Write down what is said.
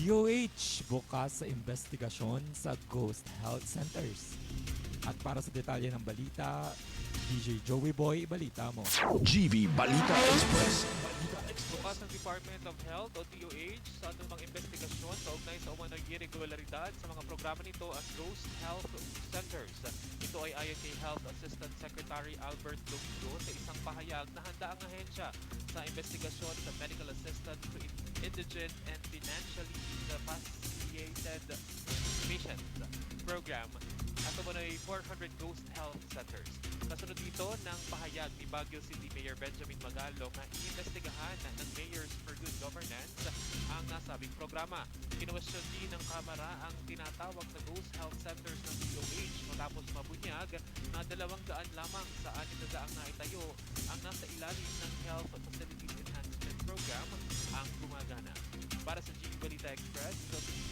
DOH bukas sa investigasyon sa Ghost Health Centers. At para sa detalye ng balita, DJ Joey Boy, balita mo. GV Balita Express. Bukas ang Department of Health o DOH sa anumang investigasyon kaugnay sa umano'y irregularidad sa mga programa nito at Ghost Health Centers. Ito ay ayon kay Health Assistant Secretary Albert Domingo sa isang pahayag na handa ang ahensya sa investigasyon sa medical assistance to indigent and financially incapacitated patients program at umano'y 400 Ghost Health Centers. Kasunod dito ng pahayag ni Baguio City Mayor Benjamin Magalong na iimbestigahan ng Mayors for Good Governance ang nasabing programa. Kinuwestiyon din ng Kamara ang tinatawag na Ghost Health Centers ng DOH matapos mabunyag na dalawang daan lamang sa anim na daang naitayo ang nasa ilalim ng Express.